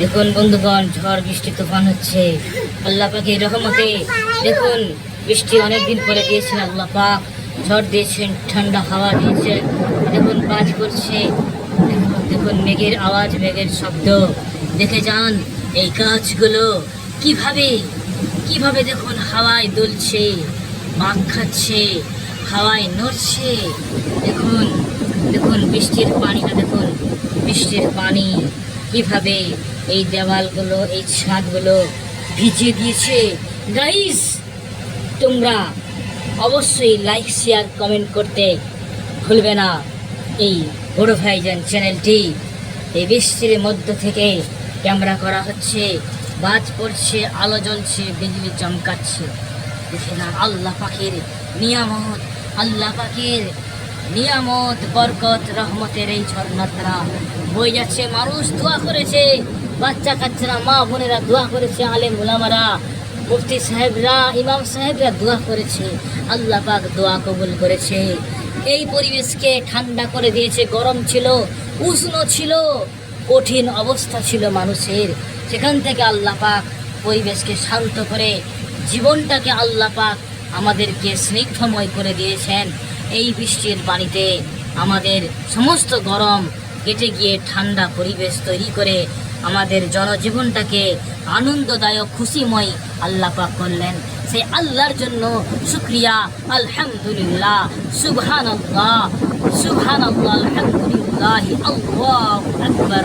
দেখুন বন্ধুগণ, ঝড় বৃষ্টি তুফান হচ্ছে। আল্লাহ পাকের রহমতে, দেখুন, বৃষ্টি অনেকদিন পরে দিয়েছেন আল্লাহ পাক। ঝড় দিয়েছেন, ঠান্ডা হাওয়া দিয়েছেন দেখুন বাজ করছে। দেখুন মেঘের আওয়াজ, মেঘের শব্দ। দেখে যান এই গাছগুলো কীভাবে কীভাবে দেখুন হাওয়ায় দুলছে পাক খাচ্ছে, হাওয়ায় নড়ছে। দেখুন দেখুন, বৃষ্টির পানিটা দেখুন, বৃষ্টির পানি কীভাবে এই দেওয়ালগুলো, এই ছাদগুলো ভিজিয়ে দিয়েছে গাইস তোমরা অবশ্যই লাইক শেয়ার কমেন্ট করতে ভুলবে না। এই বড় ভাইজান চ্যানেলটি এই বৃষ্টির মধ্য থেকে ক্যামেরা করা হচ্ছে। বাজ পড়ছে, আলো জ্বলছে, বিজলি চমকাচ্ছে। দেখে না আল্লাহ পাখির নিয়ামত, আল্লাহ পাখির নিয়ামত, বরকত, রহমতের এই ঝর্ণাত্রা বই যাচ্ছে মানুষ, দোয়া করেছে। বাচ্চা কাচ্চারা, মা বোনেরা দোয়া করেছে আলেম মুলামারা মুফতি সাহেবরা, ইমাম সাহেবরা দোয়া করেছে, আল্লাহ পাক দোয়া কবুল করেছে। এই পরিবেশকে ঠান্ডা করে দিয়েছে, গরম ছিল, উষ্ণ ছিল, কঠিন অবস্থা ছিল মানুষের। সেখান থেকে আল্লাহ পাক পরিবেশকে শান্ত করে, জীবনটাকে আল্লাহ পাক আমাদেরকে স্নিগ্ধময় করে দিয়েছেন। এই বৃষ্টির পানিতে আমাদের সমস্ত গরম কেটে গিয়ে ঠান্ডা পরিবেশ তৈরি করে আমাদের জনজীবনটাকে আনন্দদায়ক, খুশিময় আল্লাহ পাক করলেন। সেই আল্লাহর জন্য শুক্রিয়া, আলহামদুলিল্লাহ সুবহান আল্লাহ সুবহান আল্লাহ আলহামদুলিল্লাহ, আল্লাহ আকবর।